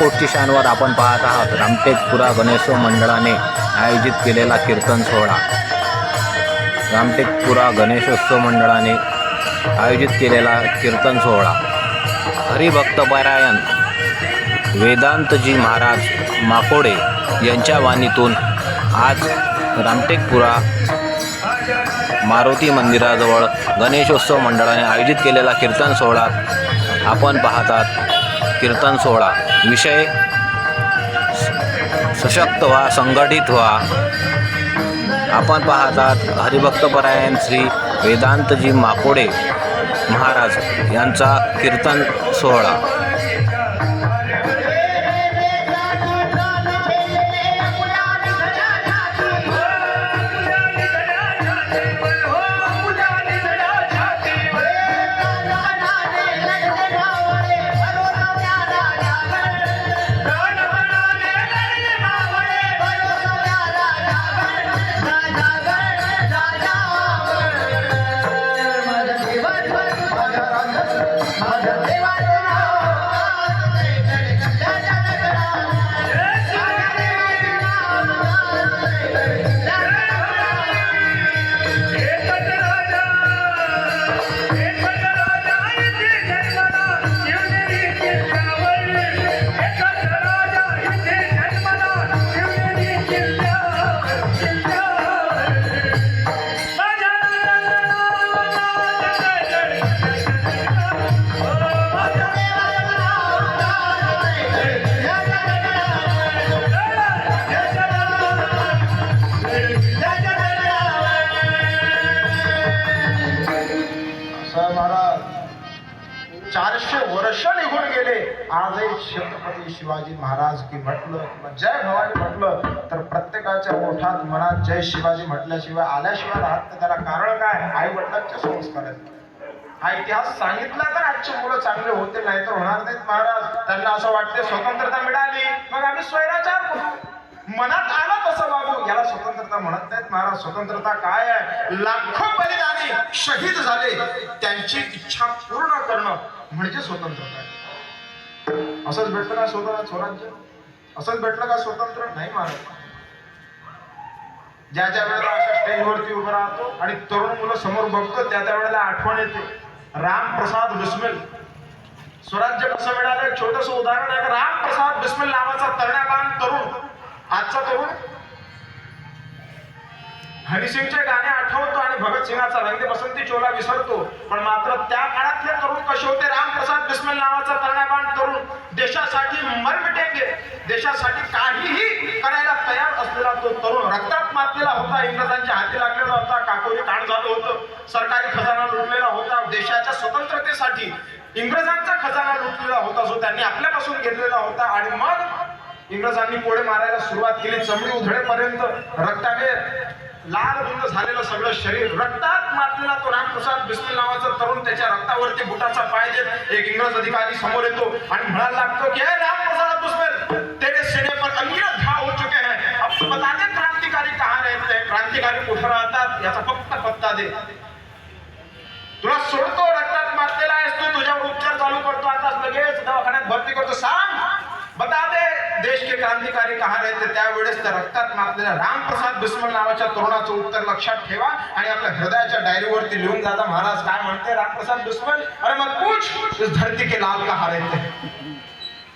अक्कलकोटची शानवर आपण पाहत आहात. रामटेकपुरा गणेशोत्सव मंडळाने आयोजित केलेला कीर्तन सोहळा. रामटेकपुरा गणेशोत्सव मंडळाने आयोजित केलेला कीर्तन सोहळा. हरिभक्तपरायण वेदांतजी महाराज माकोडे यांच्या वाणीतून आज रामटेकपुरा मारुती मंदिराजवळ गणेशोत्सव मंडळाने आयोजित केलेला कीर्तन सोहळा आपण पाहतात. कीर्तन सोहळा. विषय स- सशक्त व्हा संघटित व्हा. आपण पाहतात हरिभक्तपरायण श्री वेदांतजी माकोडे महाराज यांचा कीर्तन सोहळा. निघून गेले. आजही छत्रपती शिवाजी महाराज की म्हटलं किंवा जय भवानी म्हटलं तर प्रत्येकाच्या मोठात मनात जय शिवाजी म्हटल्याशिवाय आल्याशिवाय राहत नाही. त्याला कारण काय? आई वडिलांचे संस्कार आहेत हा इतिहास सांगितला तर आजचे मुलं चांगले होते नाही तर होणार नाहीत महाराज. त्यांना असं वाटते स्वतंत्रता मिळाली मग आम्ही स्वैराचार करू. मनात आलं तसं वागू याला स्वतंत्रता म्हणत नाहीत महाराज. स्वतंत्रता काय आहे? लाखो बलिदानी शहीद झाले. त्यांची इच्छा पूर्ण करणं म्हणजे स्वतंत्रता आहे. असंच भेटलं का स्वतः स्वराज्य? असंच भेटलं का स्वतंत्र? नाही महाराज. ज्या ज्या वेळेला अशा स्टेजवरती उभं राहतो आणि तरुण मुलं समोर बघतो त्या त्या वेळेला आठवण येते. रामप्रसाद बिस्मिल. स्वराज्य कसं मिळालं? एक छोटंसं उदाहरण आहे. रामप्रसाद बिस्मिल नावाचा तरण्याबान तरुण. आजचा तरुण हरिसिंगचे गाणे आठवतो आणि भगतसिंगाचा रंग बसंती चोला विसरतो. पण मात्र त्या काळातले तरुण कसे होते? रामप्रसाद बिस्मिल नावाचा तरणाबाण तरुण. देशासाठी मर मिटेंगे देशासाठी काहीही करायला तयार असलेला तो तरुण रक्तात मातलेला होता. इंग्रजांच्या हाती लागलेला होता. काकोरी ताण झालं होतं. सरकारी खजाना लुटलेला होता. देशाच्या स्वतंत्रतेसाठी इंग्रजांचा खजाना लुटलेला होता. जो त्यांनी आपल्यापासून घेतलेला होता. आणि मग इंग्रजांनी पोळे मारायला सुरुवात केली. चमडी उधळेपर्यंत रक्ताने लाल गुंड झालेलं सगळं शरीर. रक्तात मातलेला तो रामप्रसाद बिस्मिल नावाचा तरुण त्याच्या रक्तावरती बुटाचा पाय देत एक इंग्रज अधिकारी समोर येतो आणि म्हणायला लागतो की "हे रामप्रसाद बिस्मिल तेरे सिने पर अंगिरत घाव हो चुके हैं. अब तो बता दे क्रांतिकारी कहाँ रहते हैं? क्रांतिकारी कुठं राहतात याचा फक्त पत्ता दे. तुला सोडतो रक्तात मारलेला आहेस तू तुझ्यावर उपचार चालू करतो. आता लगेच दवाखान्यात भरती करतो. सांग बता दे देश के क्रांतिकारी कहा रहते त्यावेळेस त्या रक्तात मारलेल्या रामप्रसाद बिस्मल नावाच्या तरुणाचं उत्तर लक्षात ठेवा आणि आपल्या हृदयाच्या डायरीवरती लिहून जाता महाराज काय म्हणते? रामप्रसाद बिस्मल अरे मग पूछ इस धरती के लाल कहा रहते? हैं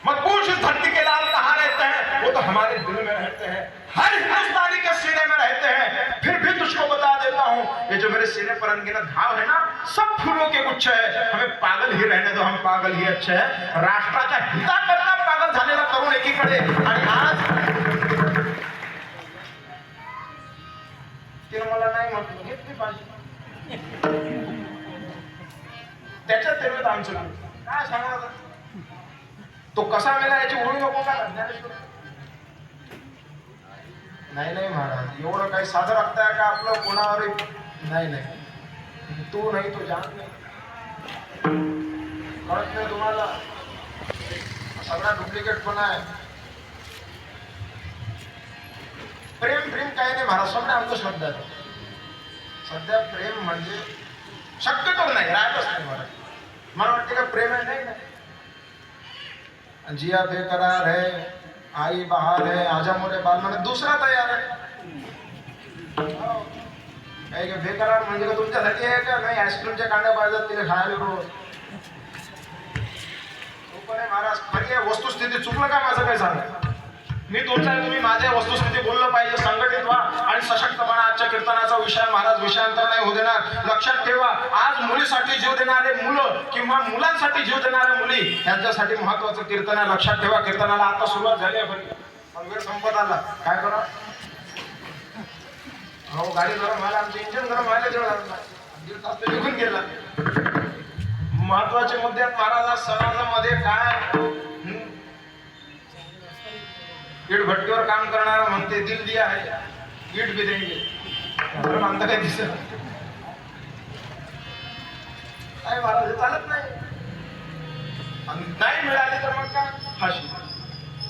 मत पूछ इस धरती के लाल कहा रहते हैं? वो तो हमारे दिल में रहते हैं। हर हिंदुस्तानी के सीने में रहते हैं। फिर भी तुझको बता सीने पर अनगिनत घाव है ना सब फूलों के गुच्छ है। हमें पागल ही रहने दो हम पागल ही अच्छे हैं। राष्ट्राच्या हिताकरता पागल झालेला तरुण एकीकडे आणि आज तिने मला नाही म्हटलं घेतली पाहिजे? त्याच्यात तेवढं आमचं काय सांगणार तो कसा मेला याची ओळख नको का ज्ञानेश्वर? नाही नाही महाराज एवढं काही साधं रक्ताय का आपलं? कोणावर नाही नाही. तू नाही तो जाण नाही. कळत नाही तुम्हाला? सगळा डुप्लिकेट पण आहे. प्रेम प्रेम काही नाही महाराज सगळे आमचं श्रद्धा आहे. सध्या प्रेम म्हणजे शक्यतो नाही राहतच नाही महाराज. मला वाटते का प्रेम आहे नाही ना जिया बेकरार है आई बहार है आजा मोरे बाल म्हणजे दुसरा तयार आहे. हो. काय का बेकरार म्हणजे का तुमच्यासाठी आहे का नाही आईस्क्रीमच्या कांड्या पाहिजेत तिने खायला रोज तो महाराज खरी आहे वस्तुस्थिती चुकलं का माझं काय सांगा? मी तुमचा तुम्ही माझ्या वस्तुस्थिती बोललं पाहिजे संघटित व्हा आणि सशक्तपणा आजच्या कीर्तनाचा विषय महाराज विषयांतर नाही होऊ देणार. लक्षात ठेवा आज मुलीसाठी जीव देणारे मुलं किंवा मुलांसाठी जीव देणाऱ्या मुली यांच्यासाठी महत्वाचं कीर्तन आहे. लक्षात ठेवा कीर्तनाला आता सुरुवात झाली आहे. पण संपत आला. काय करा? हो गाडी गरम व्हायला आमचं इंजिन गरम व्हायला जेव्हा दीड तास तर निघून गेला. महत्त्वाचे मुद्दे महाराजा महाराज काय? ईट भट्टीवर काम करणारा म्हणते दिल दिया आहे ईट बी देंगे. बरं काय दिसत काय महाराज चालत नाही. आणि नाही मिळाली तर मग काय? फाशी.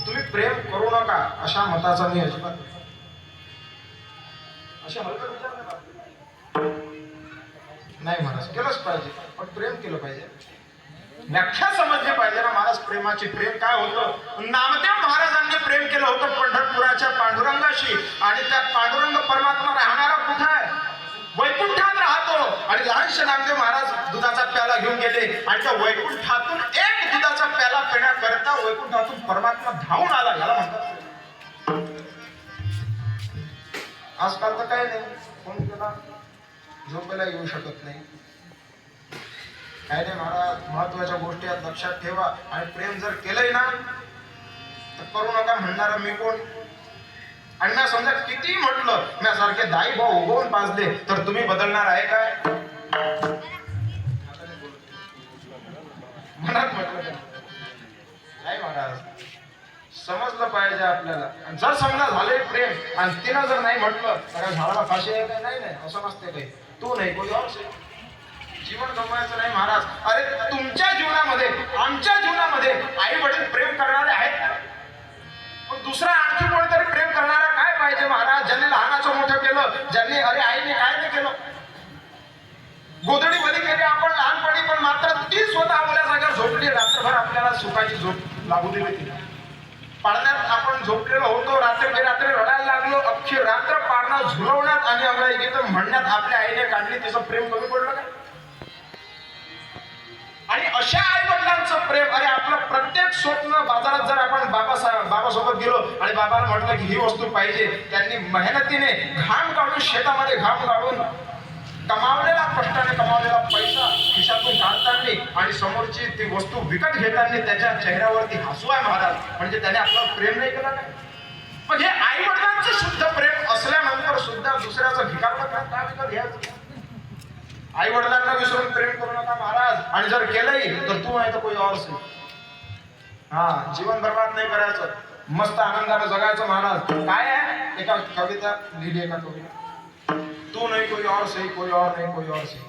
तुम्ही प्रेम करू नका अशा मताचा मी अजिबात असे हलकट विचार नाही करत. नाही महाराज. केलंच पाहिजे पण प्रेम केलं पाहिजे. व्याख्या समजली पाहिजे ना महाराज प्रेमाची. प्रेम काय होतं? नामदेव महाराजांनी प्रेम केलं होतं पंढरपुराच्या पांडुरंगाशी. आणि त्या पांडुरंग परमात्मा राहणारा कुठे आहे? वैकुंठात राहतो. आणि लहानशे नामदेव महाराज दुधाचा प्याला घेऊन गेले. आणि त्या वैकुंठातून एक दुधाचा प्याला पिण्याकरता वैकुंठातून परमात्मा धावून आला याला म्हणतात. आजकाल तर काय नाही. फोन केला झोपायला येऊ शकत नाही. काय नाही महाराज महत्त्वाच्या गोष्टी आहेत लक्षात ठेवा. आणि प्रेम जर केलंय ना तर करू नका म्हणणार मी कोण? आणि मी समजा किती म्हटलं मी सारखे दाई भाऊ उगवून पाजले तर तुम्ही बदलणार आहे काय? मनात म्हटलं का? नाही महाराज. समजलं पाहिजे आपल्याला. आणि जर समजा झाले प्रेम आणि तिनं जर नाही म्हटलं तर झाडाला फाशी आहे काय नाही नाही असं नसते काही. तू नाही कोणी और जीवन गमवायचं नाही महाराज. अरे तुमच्या जीवनामध्ये आमच्या जीवनामध्ये आई वडील प्रेम करणारे आहेत पण दुसरा आणखी कोणीतरी प्रेम करणारा काय पाहिजे महाराज? ज्यांनी लहानाचं मोठं केलं ज्यांनी अरे आईने काय नाही केलं? गोधडीमध्ये केली आपण लहानपणी पण मात्र ती स्वतः आपल्या जागा झोपली. रात्रभर आपल्याला सुखाची झोप लागू दिली तिला. पाळण्यात आपण झोपलेलो होतो. रात्री रात्री रडायला लागलो. अख्खी रात्र पाळणा झुलवण्यात आणि आम्हाला एक इथं म्हणण्यात आपल्या आईने काढली. तिचं प्रेम कमी पडलं का? आणि अशा आई वडिलांचं प्रेम अरे आपलं प्रत्येक स्वप्न बाजारात जर आपण बाबासाहेब बाबासोबत गेलो आणि बाबाला म्हटलं की ही वस्तू पाहिजे त्यांनी मेहनतीने घाम काढून शेतामध्ये घाम काढून कमावलेला कष्टाने कमावलेला पैसा खिशातून काढताना आणि समोरची ती वस्तू विकत घेताना त्याच्या चेहऱ्यावरती हसू आहे महाराज. म्हणजे त्याने आपलं प्रेम नाही केलं काय पण हे आई वडिलांचं शुद्ध प्रेम असल्यानंतर सुद्धा दुसऱ्याचं भिकारला काय विकत घ्यायचं आई वडिलांना विसरून प्रेम करू नका महाराज. आणि जर केलंही तर तू आहे तर कोणी और से. हा जीवन बर्बाद नाही करायचं. मस्त आनंदाने जगायचं महाराज. काय आहे? एका कविता लिहिली एका कविता तू नाही कोई और सही कोई और नाही कोई और सही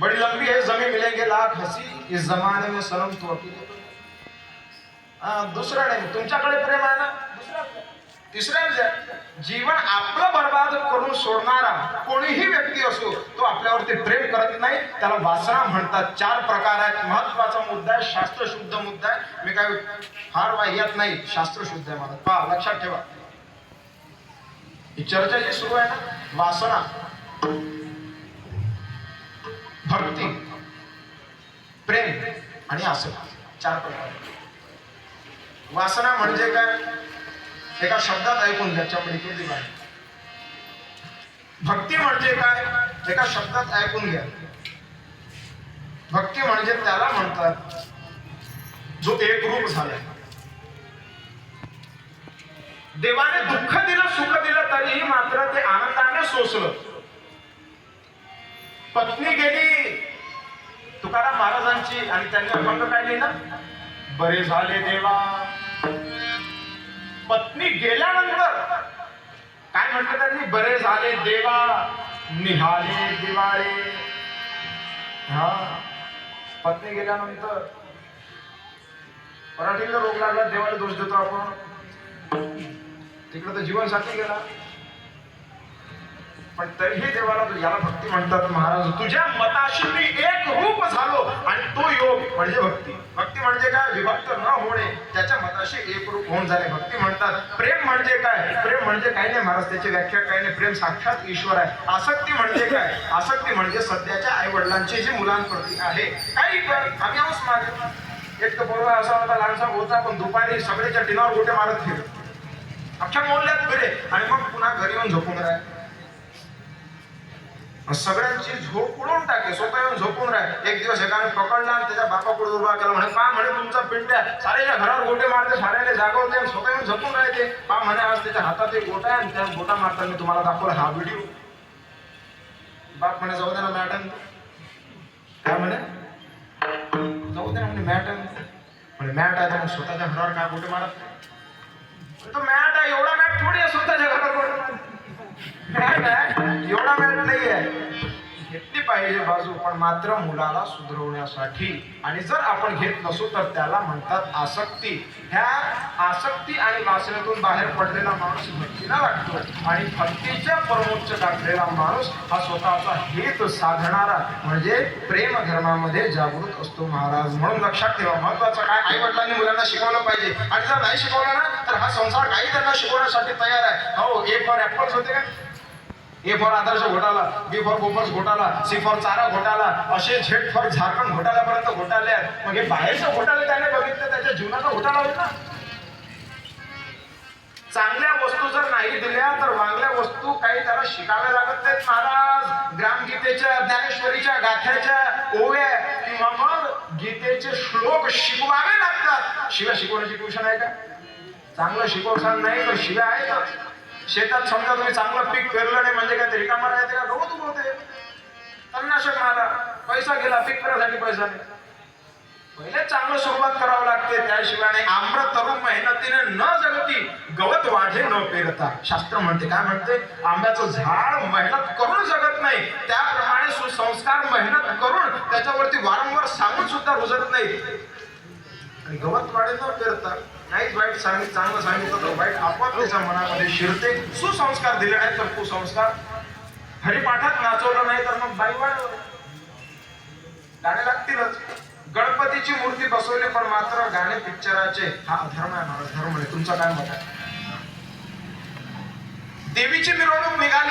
बड़ी लंबी है जमी मिलेंगे लाख हसी। इस जमाने में सनम तू तो नहीं. नाही तुमच्याकडे प्रेम आहे ना? दुसरा म्हणजे, जीवन आपलं बर्बाद करून सोडणारा कोणीही व्यक्ती असो तो आपल्यावरती प्रेम करत नाही त्याला वासना म्हणतात. चार प्रकार आहेत. महत्त्वाचा मुद्दा आहे शास्त्रशुद्ध मुद्दा आहे. मी काय फार वाह्यात नाही शास्त्रशुद्ध आहे मला पहा लक्षात ठेवा. ही चर्चा जी सुरू आहे ना? वासना. प्रेम आणि आसक्ती चार प्रकार. वासना म्हणजे काय? एका शब्दात ऐकून घ्या चमडीतली भक्ती म्हणजे काय? एका शब्दात ऐकून घ्या. भक्ती म्हणजे त्याला म्हणतात जो एक रूप झालाय देवाने दुःख दिलं सुख दिलं तरीही मात्र ते आनंदाने सोसलं. पत्नी गेली तुकाराम महाराजांची. आणि त्यांनी अभंग काय ना बरे झाले देवा. पत्नी गेल्यानंतर काय म्हटलं त्यांनी? बरे झाले देवा. निहाले दिवाळे. हा. पत्नी गेल्यानंतर मराठीला रोग लागला देवाला दोष देतो आपण. तिकडे तर जीवनसाथी गेला. पण तरीही देवाला तू- याला भक्ती म्हणतात महाराज तुझ्या मताशी मी एक रूप झालो आणि तो योग म्हणजे भक्ती. भक्ती म्हणजे काय? विभक्त न होणे. त्याच्या मताशी एक रूप होऊन झाले. भक्ती म्हणतात प्रेम म्हणजे काय? प्रेम म्हणजे काय नाही महाराज त्याची व्याख्या काय नाही. प्रेम साक्षात ईश्वर आहे. आसक्ती म्हणजे काय? आसक्ती म्हणजे सध्याच्या आई वडिलांची जी मुलांप्रती आहे. काही कर आम्ही आहोत मागे. एक तर बरोबर असा होता लहानसा होता पण दुपारी सगळ्याच्या टिनावर गोटे मारत फिर अख्ख्या मोहल्ल्यात फिरे. आणि मग पुन्हा घरी येऊन झोपून सगळ्यांची झोप उडून टाके स्वतः येऊन झोपून राह. एक दिवस एकाने पकडला आणि त्याच्या बापाकडे उभा केला. म्हणे पा म्हणे तुमचा पिंट्या. साऱ्याच्या घरावर गोटे मारते साऱ्याने जागवते आणि स्वतः येऊन झोपून राहते. पा म्हणे आज त्याच्या हातात एक गोटा आहे आणि त्या गोटा मारताना मी तुम्हाला दाखवला हा व्हिडिओ. बाप म्हणे जाऊ दे ना मॅडम. काय म्हणे? जाऊ दे ना म्हणे मॅट म्हणे मॅट आहे तर मग स्वतःच्या घरावर काय गोटे मारत तो मॅट आहे एवढा मॅट थोडी आहे स्वतःच्या घरावर. एवढा वेळ नाही आहे घेतली पाहिजे बाजू पण मात्र मुलाला सुधरवण्यासाठी. आणि जर आपण घेत नसू तर त्याला म्हणतात आसक्ती. ह्या आसक्ती आणि वासनेतून बाहेर पडलेला माणूस भक्तीला लागतो. आणि भक्तीच्या परमोच्च गाठलेला माणूस हा स्वतःचा हेत साधणारा म्हणजे प्रेम धर्मामध्ये जागृत असतो महाराज. म्हणून लक्षात ठेवा महत्वाचं काय? आई वडिलांनी मुलांना शिकवलं पाहिजे. आणि जर नाही शिकवलं ना तर हा संसार काही त्यांना शिकवण्यासाठी तयार आहे. हो एक फॉर ऍपल्स होते का? ए फॉर आदर्श घोटाळा बी फॉर बोफर्स घोटाळा सी फॉर चारा घोटाळा असे झेड फॉर झारखंड घोटाळ्यापर्यंत घोटाळले आहेत. मग हे बाहेरचं घोटाळे त्याने बघितलं त्याच्या जीवनाचा घोटाळा होईल ना? चांगल्या वस्तू जर नाही दिल्या तर वांगल्या वस्तू काही त्याला शिकाव्या लागत नाहीत महाराज. ग्रामगीतेच्या ज्ञानेश्वरीच्या गाथ्याच्या ओव्या किंवा मग गीतेचे श्लोक शिकवावे लागतात. शिव्या शिकवण्याची ट्युशन आहे का? चांगलं शिकवसान नाही तर शिव्या आहेतच शेतात समजा तुम्ही चांगलं पीक पेरलं नाही म्हणजे काय ते रिकामा राहते का? गवत उगवते तणनाशक मारा पैसा गेला पीक करायसाठी पैसा नाही. पहिले चांगलं सुरुवात करावं लागते त्याशिवाय नाही आम्र तरुण मेहनतीने न जगती गवत वाढे न पेरता. शास्त्र म्हणते काय म्हणते? आंब्याचं झाड मेहनत करून जगत नाही. त्याप्रमाणे सुसंस्कार मेहनत करून त्याच्यावरती वारंवार सांगून सुद्धा रुजत नाही. गवत वाढे न पेरता नाहीच वाईट सांग चांगलं सांगितलं तर वाईट आपोआप त्याच्या मनामध्ये शिरते. सुसंस्कार दिले नाही तर कुसंस्कार. हरिपाठात नाचवलं नाही तर मग बाई वाढवलं. गाणे लागतीलच. गणपतीची मूर्ती बसवली पण मात्र गाणे पिक्चराचे हा अधर्म आहे महाराज धर्म आहे. तुमचं काय मत आहे? देवीची मिरवणूक निघाली.